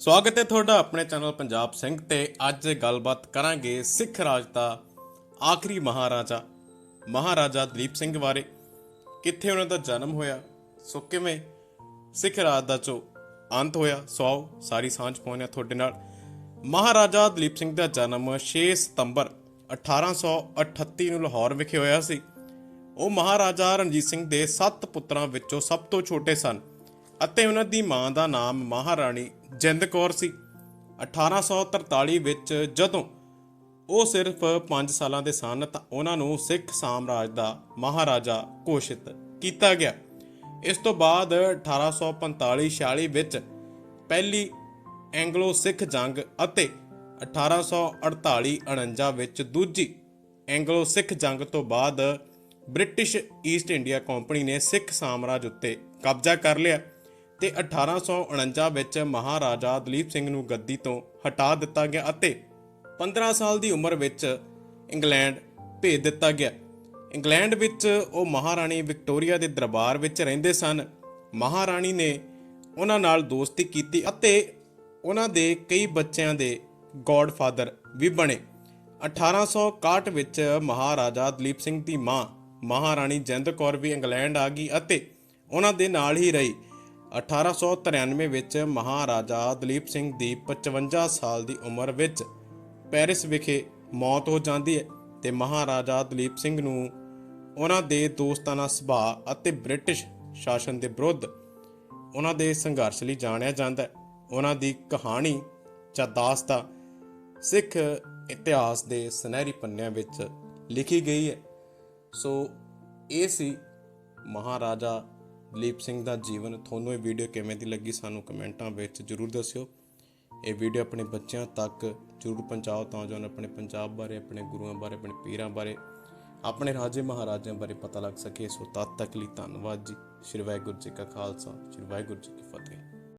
ਸਵਾਗਤ ਹੈ ਤੁਹਾਡਾ ਆਪਣੇ ਚੈਨਲ ਪੰਜਾਬ ਸਿੰਘ ਤੇ ਅੱਜ ਗੱਲਬਾਤ ਕਰਾਂਗੇ ਸਿੱਖ ਰਾਜ ਦਾ ਆਖਰੀ ਮਹਾਰਾਜਾ ਮਹਾਰਾਜਾ ਦਲੀਪ ਸਿੰਘ ਬਾਰੇ। ਕਿੱਥੇ ਉਹਨਾਂ ਦਾ ਜਨਮ ਹੋਇਆ, ਸੋ ਕਿਵੇਂ ਸਿੱਖ ਰਾਜ ਦਾ ਜੋ ਅੰਤ ਹੋਇਆ, ਸੋ ਆਓ ਸਾਰੀ ਸਾਂਝ ਪਾਉਂਦੇ ਹਾਂ ਤੁਹਾਡੇ ਨਾਲ। ਮਹਾਰਾਜਾ ਦਲੀਪ ਸਿੰਘ ਦਾ ਜਨਮ 6 ਸਤੰਬਰ 1838 ਨੂੰ ਲਾਹੌਰ ਵਿਖੇ ਹੋਇਆ ਸੀ। ਉਹ ਮਹਾਰਾਜਾ ਰਣਜੀਤ ਸਿੰਘ ਦੇ ਸੱਤ ਪੁੱਤਰਾਂ ਵਿੱਚੋਂ ਸਭ ਤੋਂ ਛੋਟੇ ਸਨ। ਅਤੇ ਉਹਨਾਂ ਦੀ ਮਾਂ ਦਾ ਨਾਮ ਮਹਾਰਾਣੀ ਜਿੰਦ ਕੌਰ ਸੀ 1843 ਵਿੱਚ ਜਦੋਂ ਉਹ ਸਿਰਫ 5 ਸਾਲਾਂ ਦੇ ਸਨ ਤਾਂ ਉਹਨਾਂ ਨੂੰ ਸਿੱਖ ਸਾਮਰਾਜ ਦਾ ਮਹਾਰਾਜਾ ਘੋਸ਼ਿਤ ਕੀਤਾ ਗਿਆ। ਇਸ ਤੋਂ ਬਾਅਦ 1845-46 ਵਿੱਚ ਪਹਿਲੀ ਐਂਗਲੋ ਸਿੱਖ ਜੰਗ ਅਤੇ 1848-49 ਵਿੱਚ ਦੂਜੀ ਐਂਗਲੋ ਸਿੱਖ ਜੰਗ ਤੋਂ ਬਾਅਦ ਬ੍ਰਿਟਿਸ਼ ਈਸਟ ਇੰਡੀਆ ਕੰਪਨੀ ਨੇ ਸਿੱਖ ਸਾਮਰਾਜ ਉੱਤੇ ਕਬਜ਼ਾ ਕਰ ਲਿਆ। ਤੇ 1849 ਵਿੱਚ ਮਹਾਰਾਜਾ ਦਲੀਪ ਸਿੰਘ ਨੂੰ ਗੱਦੀ ਤੋਂ ਹਟਾ ਦਿੱਤਾ ਗਿਆ ਅਤੇ 15 ਸਾਲ ਦੀ ਉਮਰ ਵਿੱਚ ਇੰਗਲੈਂਡ ਭੇਜ ਦਿੱਤਾ ਗਿਆ। ਇੰਗਲੈਂਡ ਵਿੱਚ ਉਹ ਮਹਾਰਾਣੀ ਵਿਕਟੋਰੀਆ ਦੇ ਦਰਬਾਰ ਵਿੱਚ ਰਹਿੰਦੇ ਸਨ। ਮਹਾਰਾਣੀ ਨੇ ਉਹਨਾਂ ਨਾਲ ਦੋਸਤੀ ਕੀਤੀ ਅਤੇ ਉਹਨਾਂ ਦੇ ਕਈ ਬੱਚਿਆਂ ਦੇ ਗੋਡਫਾਦਰ ਵੀ ਬਣੇ। 1861 ਵਿੱਚ ਮਹਾਰਾਜਾ ਦਲੀਪ ਸਿੰਘ ਦੀ ਮਾਂ ਮਹਾਰਾਣੀ ਜਿੰਦ ਕੌਰ ਵੀ ਇੰਗਲੈਂਡ ਆ ਗਈ ਅਤੇ ਉਹਨਾਂ ਦੇ ਨਾਲ ਹੀ ਰਹੀ। 1893 ਵਿੱਚ ਮਹਾਰਾਜਾ ਦਲੀਪ ਸਿੰਘ ਦੀ 55 ਸਾਲ ਦੀ ਉਮਰ ਵਿੱਚ ਪੈਰਿਸ ਵਿਖੇ ਮੌਤ ਹੋ ਜਾਂਦੀ ਹੈ ਤੇ ਮਹਾਰਾਜਾ ਦਲੀਪ ਸਿੰਘ ਨੂੰ ਉਹਨਾਂ ਦੇ ਦੋਸਤਾਨਾ ਸੁਭਾਅ ਅਤੇ ਬ੍ਰਿਟਿਸ਼ ਸ਼ਾਸਨ ਦੇ ਵਿਰੁੱਧ ਉਹਨਾਂ ਦੇ ਸੰਘਰਸ਼ ਲਈ ਜਾਣਿਆ ਜਾਂਦਾ ਹੈ। ਉਹਨਾਂ ਦੀ ਕਹਾਣੀ ਜਾਂ ਦਾਸਤਾ ਸਿੱਖ ਇਤਿਹਾਸ ਦੇ ਸੁਨਹਿਰੀ ਪੰਨਿਆਂ ਵਿੱਚ ਲਿਖੀ ਗਈ ਹੈ। ਸੋ ਇਹ ਸੀ ਮਹਾਰਾਜਾ ਦਲੀਪ ਸਿੰਘ ਦਾ ਜੀਵਨ, ਤੁਹਾਨੂੰ ਇਹ ਵੀਡੀਓ ਕਿਵੇਂ ਦੀ ਲੱਗੀ ਸਾਨੂੰ ਕਮੈਂਟਾਂ ਵਿੱਚ ਜਰੂਰ ਦੱਸਿਓ। ਇਹ ਵੀਡੀਓ ਆਪਣੇ ਬੱਚਿਆਂ ਤੱਕ ਜਰੂਰ ਪਹੁੰਚਾਓ ਤਾਂ ਜੋ ਉਹਨਾਂ ਆਪਣੇ ਪੰਜਾਬ ਬਾਰੇ, ਆਪਣੇ ਗੁਰੂਆਂ ਬਾਰੇ, ਆਪਣੇ ਪੀਰਾਂ ਬਾਰੇ, ਆਪਣੇ ਰਾਜੇ ਮਹਾਰਾਜਿਆਂ ਬਾਰੇ ਪਤਾ ਲੱਗ ਸਕੇ। ਸੋ ਤਦ ਤੱਕ ਲਈ ਧੰਨਵਾਦ ਜੀ। ਸ਼੍ਰੀ ਵਾਹਿਗੁਰੂ ਜੀ ਕਾ ਖਾਲਸਾ, ਸ਼੍ਰੀ ਵਾਹਿਗੁਰੂ ਜੀ ਕੀ ਫਤਿਹ।